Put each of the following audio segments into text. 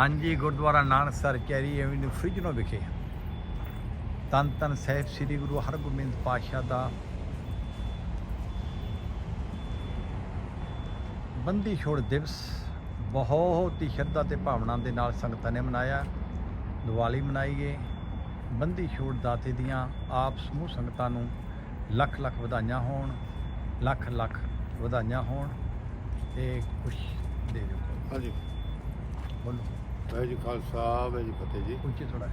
ਹਾਂਜੀ Gurdwara Nanaksar Carey avenue Fresno ਵਿਖੇ। ਤਨ ਤਨ ਸਾਹਿਬ ਸ੍ਰੀ ਗੁਰੂ ਹਰਗੋਬਿੰਦ ਪਾਤਸ਼ਾਹ ਦਾ ਬੰਦੀ ਛੋੜ ਦਿਵਸ ਬਹੁਤ ਹੀ ਸ਼ਰਧਾ ਤੇ ਭਾਵਨਾ ਦੇ ਨਾਲ ਸੰਗਤਾਂ ਨੇ ਮਨਾਇਆ। ਦੀਵਾਲੀ ਮਨਾਈ ਗਈ। ਬੰਦੀ ਛੋੜ ਦਾਤੇ ਦੀਆਂ ਆਪ ਸਮੂਹ ਸੰਗਤਾਂ ਨੂੰ ਲੱਖ ਲੱਖ ਵਧਾਈਆਂ ਹੋਣ ਲੱਖ ਲੱਖ ਵਧਾਈਆਂ ਹੋਣ ਤੇ ਕੁਛ ਦੇ ਦਿਓ। ਹਾਂਜੀ। ਬੋਲੋ। ਵਾਹਿਗੁਰੂ ਜੀ ਖਾਲਸਾ ਵਾਹਿਗੁਰੂ ਜੀ ਫਤਿਹ ਜੀ। ਉੱਚੀ ਥੋੜਾ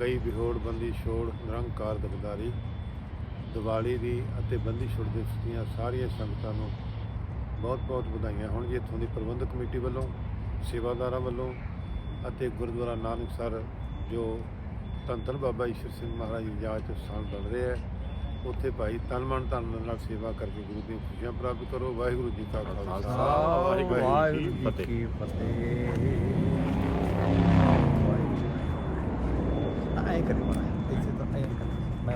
ਗਈ ਵਿਹੋੜ ਬੰਦੀ ਛੋੜ ਨਿਰੰਕਾਰ ਦਗਦਾਰੀ ਦੀਵਾਲੀ ਦੀ ਅਤੇ ਬੰਦੀ ਛੋੜ ਦਿਵਸ ਦੀਆਂ ਸਾਰੀਆਂ ਸੰਗਤਾਂ ਨੂੰ ਬਹੁਤ ਬਹੁਤ ਵਧਾਈਆਂ। ਹੋਣ ਜੀ ਇੱਥੋਂ ਦੀ ਪ੍ਰਬੰਧਕ ਕਮੇਟੀ ਵੱਲੋਂ ਸੇਵਾਦਾਰਾਂ ਵੱਲੋਂ ਅਤੇ ਗੁਰਦੁਆਰਾ ਨਾਨਕਸਰ ਜੋ ਧੰਨ ਧੰਨ ਬਾਬਾ ਈਸ਼ਰ ਸਿੰਘ ਮਹਾਰਾਜ ਦੀ ਯਾਦ ਚ ਸਥਾਨ ਬਣ ਰਿਹਾ ਹੈ ਉੱਥੇ ਭਾਈ ਤਨ ਮਨ ਧਨ ਨਾਲ ਸੇਵਾ ਕਰਕੇ ਗੁਰੂ ਦੀਆਂ ਖੁਸ਼ੀਆਂ ਪ੍ਰਾਪਤ ਕਰੋ। ਵਾਹਿਗੁਰੂ ਜੀ ਕਾ ਖਾਲਸਾ। ਵਾਹਿਗੁਰੂ ਜੀ ਕੀ ਫਤਿਹ। ਐ ਕਰੀ ਬਣਾ ਇਸੇ ਤਰ੍ਹਾਂ ਐ ਕਰ ਮੈਂ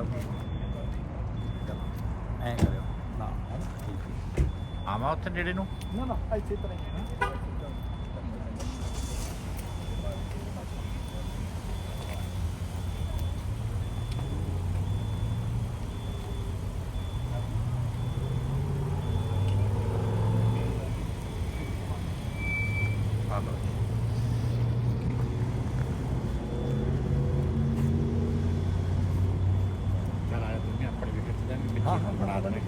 ਐ ਕਰਿਓ ਨਾ ਹੁਣ ਆਵਾਂ ਉੱਥੇ ਨੇੜੇ ਨੂੰ। ਨਾ ਨਾ ਇਸੇ ਤਰ੍ਹਾਂ ਬਣਾ ਦੇਣੇ।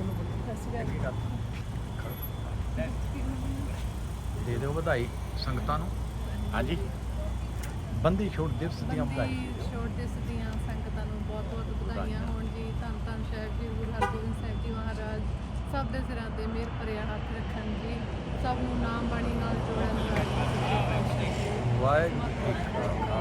ਦੇ ਦਿਓ ਵਧਾਈ ਸੰਗਤਾਂ ਨੂੰ। ਹਾਂਜੀ। ਬੰਦੀ ਛੋੜ ਦਿਵਸ ਦੀਆਂ ਵਧਾਈ ਬੰਦੀ ਛੋੜ ਦਿਵਸ ਦੀਆਂ ਸੰਗਤਾਂ ਨੂੰ ਬਹੁਤ ਬਹੁਤ ਵਧਾਈਆਂ। ਹੋਣ ਜੀ ਧੰਨ ਧੰਨ ਸਾਹਿਬ ਜੀ ਗੁਰੂ ਹਰਗੋਬਿੰਦ ਸਾਹਿਬ ਜੀ ਮਹਾਰਾਜ ਸਭ ਦੇ ਸਿਰਾਂ ਤੇ ਮਿਹਰ ਭਰਿਆ ਹੱਥ ਰੱਖਣ ਜੀ। ਸਭ ਨੂੰ ਨਾਮ ਬਾਣੀ ਨਾਲ ਜੋੜਨ ਵਾਲੇ ਵਾਹਿਗੁਰੂ